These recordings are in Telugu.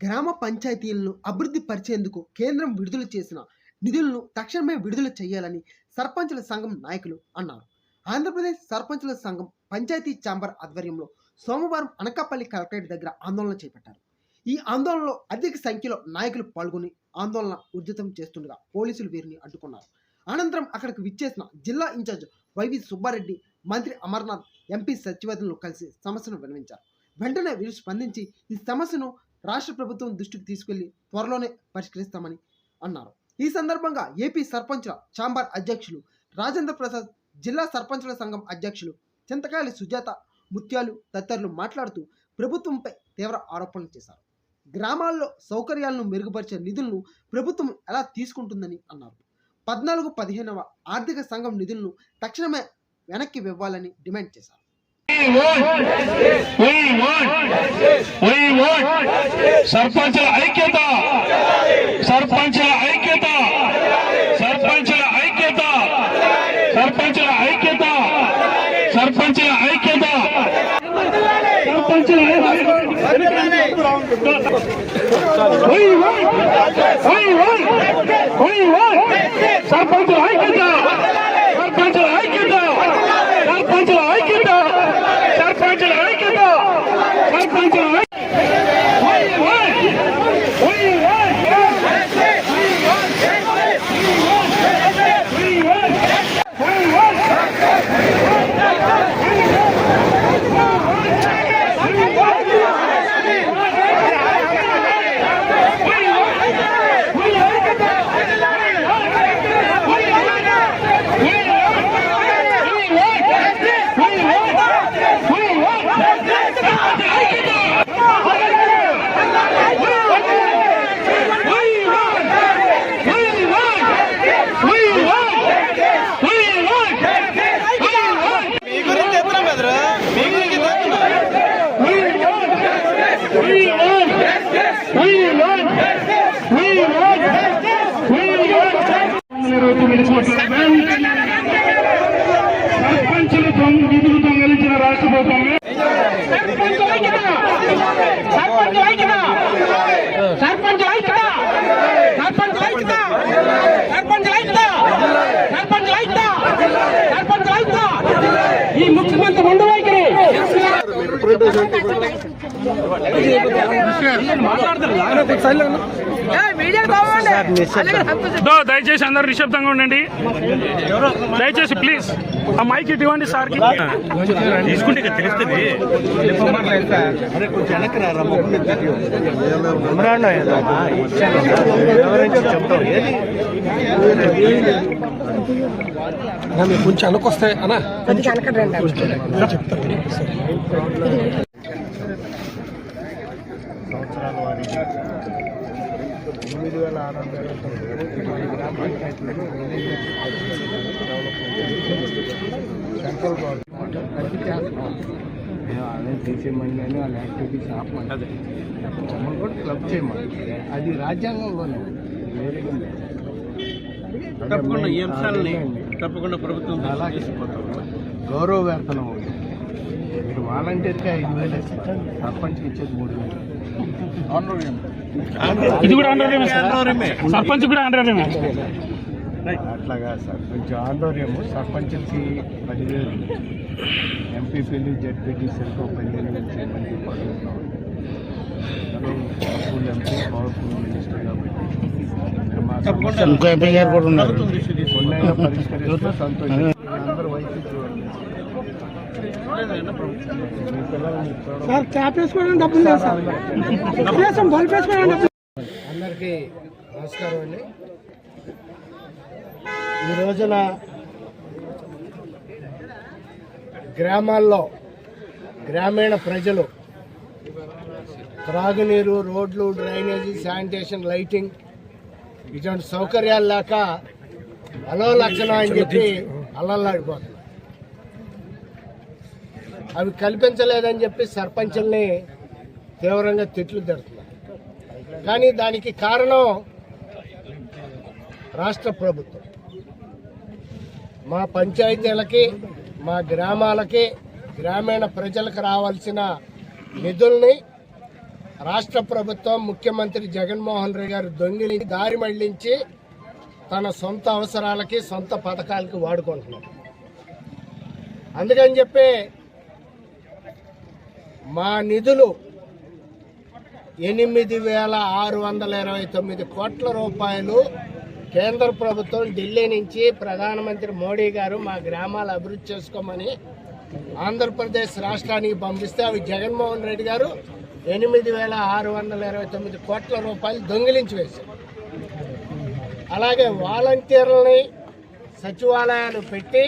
గ్రామ పంచాయతీలను అభివృద్ధి పరిచేందుకు కేంద్రం విడుదల చేసిన నిధులను తక్షణమే విడుదల చేయాలని సర్పంచుల సంఘం నాయకులు అన్నారు. ఆంధ్రప్రదేశ్ సర్పంచుల సంఘం పంచాయతీ ఛాంబర్ ఆధ్వర్యంలో సోమవారం అనకాపల్లి కలెక్టరేట్ దగ్గర ఆందోళన చేపట్టారు. ఈ ఆందోళనలో అధిక సంఖ్యలో నాయకులు పాల్గొని ఆందోళన ఉధృతం చేస్తుండగా పోలీసులు వీరిని అడ్డుకున్నారు. అనంతరం అక్కడికి విచ్చేసిన జిల్లా ఇన్ఛార్జ్ వైవి సుబ్బారెడ్డి మంత్రి అమర్నాథ్ ఎంపీ సచివాలయంలో కలిసి సమస్యను విన్నవించారు. వెంటనే వీరు స్పందించి ఈ సమస్యను రాష్ట్ర ప్రభుత్వం దృష్టికి తీసుకెళ్ళి త్వరలోనే పరిష్కరిస్తామని అన్నారు. ఈ సందర్భంగా ఏపీ సర్పంచ్ల ఛాంబర్ అధ్యక్షులు రాజేంద్ర ప్రసాద్ జిల్లా సర్పంచుల సంఘం అధ్యక్షులు చింతకాయల సుజాత ముత్యాలు తదితరులు మాట్లాడుతూ ప్రభుత్వంపై తీవ్ర ఆరోపణలు చేశారు. గ్రామాల్లో సౌకర్యాలను మెరుగుపరిచే నిధులను ప్రభుత్వం ఎలా తీసుకుంటుందని అన్నారు. పద్నాలుగు పదిహేనవ ఆర్థిక సంఘం నిధులను తక్షణమే వెనక్కి ఇవ్వాలని డిమాండ్ చేశారు. సర్పంచుల ఐక్యత సర్పంచుల ఐక్యత సర్పంచుల ఐక్యత సర్పంచుల ఐక్యత సర్పంచుల ఐక్యత సర్పంచుల We won. We won. We. We won. We. దయచేసి అందరు నిశ్శబ్దంగా ఉండండి. దయచేసి ప్లీజ్ ఆ మైక్ ఇటు ఇవ్వండి సార్కి. తీసుకుంటే తెలుస్తుంది. కొంచెం అనుకొస్తే అన్నా. సంవత్సరాల వారీగా ఎనిమిది వేల ఆరు వందల తొమ్మిది గ్రామ పంచాయతీలు విలేజెస్ డెవలప్మెంట్ సెంట్రల్ గవర్నమెంట్ ప్రతి చేస్తున్నాం మేము వాళ్ళని తీసేయమని కానీ వాళ్ళ యాక్టివిటీస్ మమ్మల్ని కూడా క్లబ్ చేయమని అది రాజ్యాంగంలోనే లేదు. తప్పకుండా ఈ అంశాలని. తప్పకుండా ప్రభుత్వం అలాగే. గౌరవ వేతనం మీరు వాలంటీర్కి ఐదు వేలు సర్పంచ్కి ఇచ్చేది మూడు వేలు. ఇది కూడా సర్పంచ్ కూడా అట్లాగా సార్ కొంచెం ఆందోళనము. సర్పంచ్కి పదివేలు ఎంపీపీలు జడ్పీటీసీలకు పదివేలు నుంచి మంది పడుతున్నాం. పవర్ఫుల్ ఎంపీ పవర్ఫుల్ మినిస్టర్ కాబట్టి. సమస్యలు ఎంపీ గారు కూడా ఉన్నారు. ప్రభుత్వం దృష్టి తీసుకుంటుంది. కొన్నైనా పరిష్కరిస్తే సంతోషం. అందరూ వయసు చూడండి మీ పిల్లలు మీరు చూడండి. సార్ క్యాప్ వేసుకోవడం డబ్బులు లేదు సార్. కనీసం బల్బ్ వేసుకోవడం డబ్బులు అందరికీ నమస్కారం అండి. ఈ రోజున గ్రామాల్లో గ్రామీణ ప్రజలు త్రాగునీరు రోడ్లు డ్రైనేజీ శానిటేషన్ లైటింగ్ ఇటువంటి సౌకర్యాలు లేక అలో లక్షణం అని చెప్పి అల్లల్లాడిపోతున్నాయి అవి కల్పించలేదని చెప్పి సర్పంచుల్ని తీవ్రంగా తిట్లు తిడుతున్నారు కానీ దానికి కారణం రాష్ట్ర ప్రభుత్వం. మా పంచాయతీలకి మా గ్రామాలకి గ్రామీణ ప్రజలకు రావాల్సిన నిధుల్ని రాష్ట్ర ప్రభుత్వం ముఖ్యమంత్రి జగన్మోహన్ రెడ్డి గారు దొంగిలి దారి మళ్ళించి తన సొంత అవసరాలకి సొంత పథకాలకి వాడుకుంటున్నారు. అందుకని చెప్పి మా నిధులు ఎనిమిది వేల ఆరు వందల ఇరవై తొమ్మిది కోట్ల రూపాయలు కేంద్ర ప్రభుత్వం ఢిల్లీ నుంచి ప్రధానమంత్రి మోడీ గారు మా గ్రామాలు అభివృద్ధి చేసుకోమని ఆంధ్రప్రదేశ్ రాష్ట్రానికి పంపిస్తే అవి జగన్మోహన్ రెడ్డి గారు ఎనిమిది వేల ఆరు వందల ఇరవై తొమ్మిది కోట్ల రూపాయలు దొంగిలించి వేశారు. అలాగే వాలంటీర్లని సచివాలయాలు పెట్టి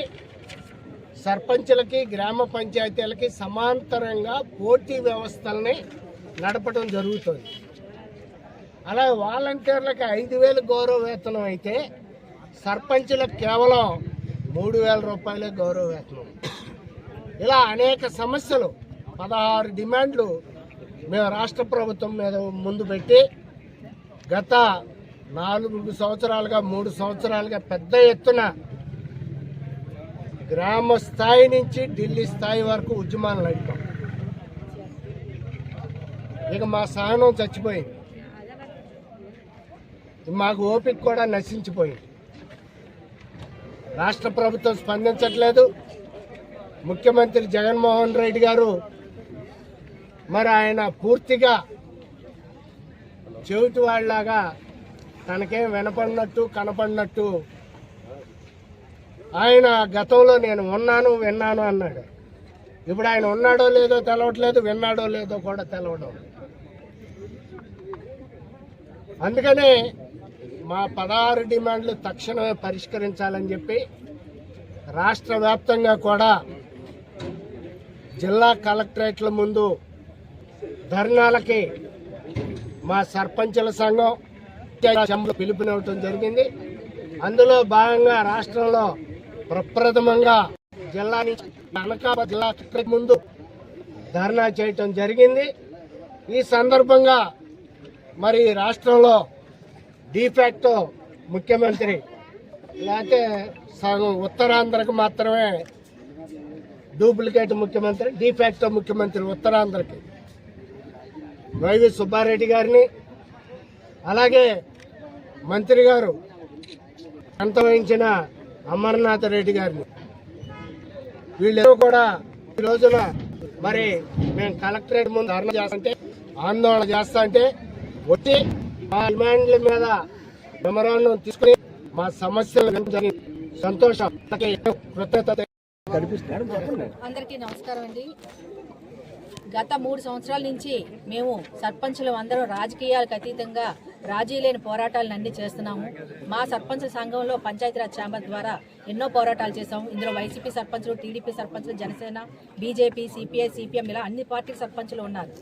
సర్పంచులకి గ్రామ పంచాయతీలకి సమాంతరంగా పోటీ వ్యవస్థల్ని నడపడం జరుగుతుంది. అలాగే వాలంటీర్లకు ఐదు వేలు గౌరవ వేతనం అయితే సర్పంచులకు కేవలం మూడు వేల రూపాయలే గౌరవ వేతనం ఇలా అనేక సమస్యలు పదహారు డిమాండ్లు మేము రాష్ట్ర ప్రభుత్వం మీద ముందు పెట్టి గత నాలుగు సంవత్సరాలుగా మూడు సంవత్సరాలుగా పెద్ద ఎత్తున గ్రామ స్థాయి నుంచి ఢిల్లీ స్థాయి వరకు ఉద్యమాలు నడిపాం. ఇక మా సహనం చచ్చిపోయింది. మాకు ఓపిక కూడా నశించిపోయింది. రాష్ట్ర ప్రభుత్వం స్పందించట్లేదు. ముఖ్యమంత్రి జగన్మోహన్ రెడ్డి గారు మరి ఆయన పూర్తిగా చెవిటి వాళ్ళలాగా తనకేం వినపడినట్టు కనపడినట్టు ఆయన గతంలో నేను ఉన్నాను విన్నాను అన్నాడు. ఇప్పుడు ఆయన ఉన్నాడో లేదో తెలవట్లేదు విన్నాడో లేదో కూడా తెలవడం. అందుకనే మా పదహారు డిమాండ్లు తక్షణమే పరిష్కరించాలని చెప్పి రాష్ట్ర వ్యాప్తంగా కూడా జిల్లా కలెక్టరేట్ల ముందు ధర్నాలకి మా సర్పంచుల సంఘం పిలుపునివ్వటం జరిగింది. అందులో భాగంగా రాష్ట్రంలో ప్రప్రథమంగా జిల్లా నుంచి అనకాపల్లి జిల్లా ముందు ధర్నా చేయటం జరిగింది. ఈ సందర్భంగా మరి రాష్ట్రంలో డిఫాక్టో ముఖ్యమంత్రి. లేకపోతే సగం ఉత్తరాంధ్రకు మాత్రమే డూప్లికేట్ ముఖ్యమంత్రి డిఫాక్టో ముఖ్యమంత్రి ఉత్తరాంధ్రకి. వైవి సుబ్బారెడ్డి గారిని అలాగే మంత్రి గారు అంత వహించిన అమర్నాథ్ రెడ్డి గారిని. వీళ్ళెవరూ కూడా ఈ రోజున మరి మేము కలెక్టరేట్ ముందు ధర్నా చేస్తుంటే ఆందోళన చేస్తా అంటే వచ్చి మా డిమాండ్ల మీద మెమరాండం తీసుకుని మా సమస్యలు సంతోషం. కృతజ్ఞత అందరికీ నమస్కారం అండి. గత మూడు సంవత్సరాల నుంచి మేము సర్పంచులు అందరం రాజకీయాలకు అతీతంగా రాజీ లేని పోరాటాలను అన్ని చేస్తున్నాము. మా సర్పంచ్ సంఘంలో పంచాయతీరాజ్ ఛాంబర్ ద్వారా ఎన్నో పోరాటాలు చేశాము. ఇందులో వైసీపీ సర్పంచులు టీడీపీ సర్పంచులు జనసేన బీజేపీ సిపిఐ సిపిఎం ఇలా అన్ని పార్టీ సర్పంచులు ఉన్నారు.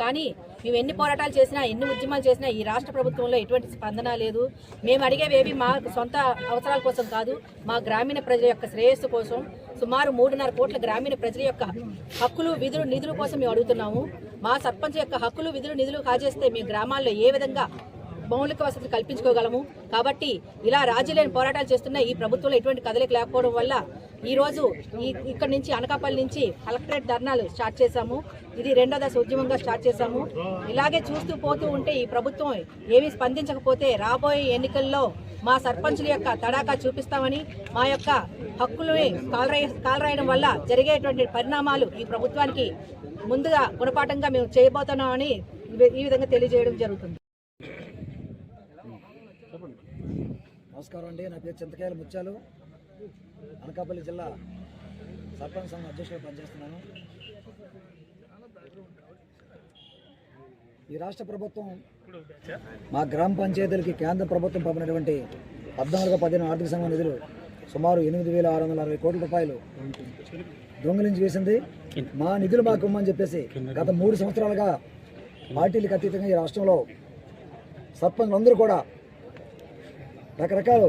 కానీ మేము ఎన్ని పోరాటాలు చేసినా ఎన్ని ఉద్యమాలు చేసినా ఈ రాష్ట్ర ప్రభుత్వంలో ఎటువంటి స్పందన లేదు. మేము అడిగేవేవి మా సొంత అవసరాల కోసం కాదు మా గ్రామీణ ప్రజల యొక్క శ్రేయస్సు కోసం. సుమారు మూడున్నర కోట్ల గ్రామీణ ప్రజల యొక్క హక్కులు విధులు నిధుల కోసం మేము అడుగుతున్నాము. మా సర్పంచ్ యొక్క హక్కులు విధులు నిధులు కాజేస్తే మీ గ్రామాల్లో ఏ విధంగా మౌలిక వసతులు కల్పించుకోగలము. కాబట్టి ఇలా రాజీ పోరాటాలు చేస్తున్న ఈ ప్రభుత్వంలో ఎటువంటి కదలిక లేకపోవడం వల్ల ఈరోజు ఈ ఇక్కడ నుంచి అనకాపల్లి నుంచి కలెక్టరేట్ ధర్నాలు స్టార్ట్ చేశాము. ఇది రెండో దశ ఉద్యమంగా స్టార్ట్ చేశాము. ఇలాగే చూస్తూ పోతూ ఉంటే ఈ ప్రభుత్వం ఏమీ స్పందించకపోతే రాబోయే ఎన్నికల్లో మా సర్పంచుల యొక్క తడాకా చూపిస్తామని మా యొక్క హక్కులని కాలరాయ కాలరాయడం వల్ల జరిగేటువంటి పరిణామాలు ఈ ప్రభుత్వానికి ముందుగా గుణపాఠంగా మేము చేయబోతున్నామని ఈ విధంగా తెలియజేయడం జరుగుతుంది. నమస్కారం అండి. నా పేరు చింతకాయల ముత్యాలు. అనకాపల్లి జిల్లా సర్పంచ్ సంఘం అధ్యక్షుడు పనిచేస్తున్నాను. ఈ రాష్ట్ర ప్రభుత్వం మా గ్రామ పంచాయతీలకి కేంద్ర ప్రభుత్వం పంపినటువంటి పద్నాలుగు పదిహేను ఆర్థిక సంఘం నిధులు సుమారు ఎనిమిది వేల ఆరు వందల అరవై కోట్ల రూపాయలు దొంగిలించి వేసింది. మా నిధులు మాకు ఇమ్మని చెప్పేసి గత మూడు సంవత్సరాలుగా పార్టీలకు అతీతంగా ఈ రాష్ట్రంలో సర్పంచ్లందరూ కూడా రకరకాల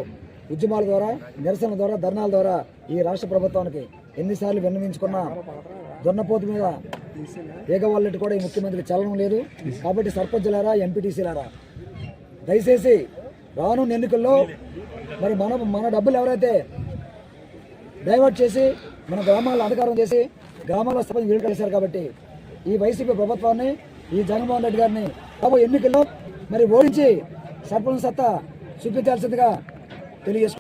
ఉద్యమాల ద్వారా నిరసన ద్వారా ధర్నాల ద్వారా ఈ రాష్ట్ర ప్రభుత్వానికి ఎన్నిసార్లు విన్నవించుకున్నా దున్నపోతు మీద ఏగవాళ్ళకి కూడా ఈ ముఖ్యమంత్రికి చలనం లేదు. కాబట్టి సర్పంచులారా ఎంపీటీసీలారా దయచేసి రానున్న ఎన్నికల్లో మరి మన మన డబ్బులు ఎవరైతే డైవర్ట్ చేసి మన గ్రామాల్లో అధికారం చేసి గ్రామాల్లో సభ వీలు కలిశారు కాబట్టి ఈ వైసీపీ ప్రభుత్వాన్ని ఈ జగన్మోహన్ రెడ్డి గారిని బాబు ఎన్నికల్లో మరి ఓడించి సర్పంచ్ సత్తా చూపించాల్సిందిగా తెలియజేసుకుంటున్నాను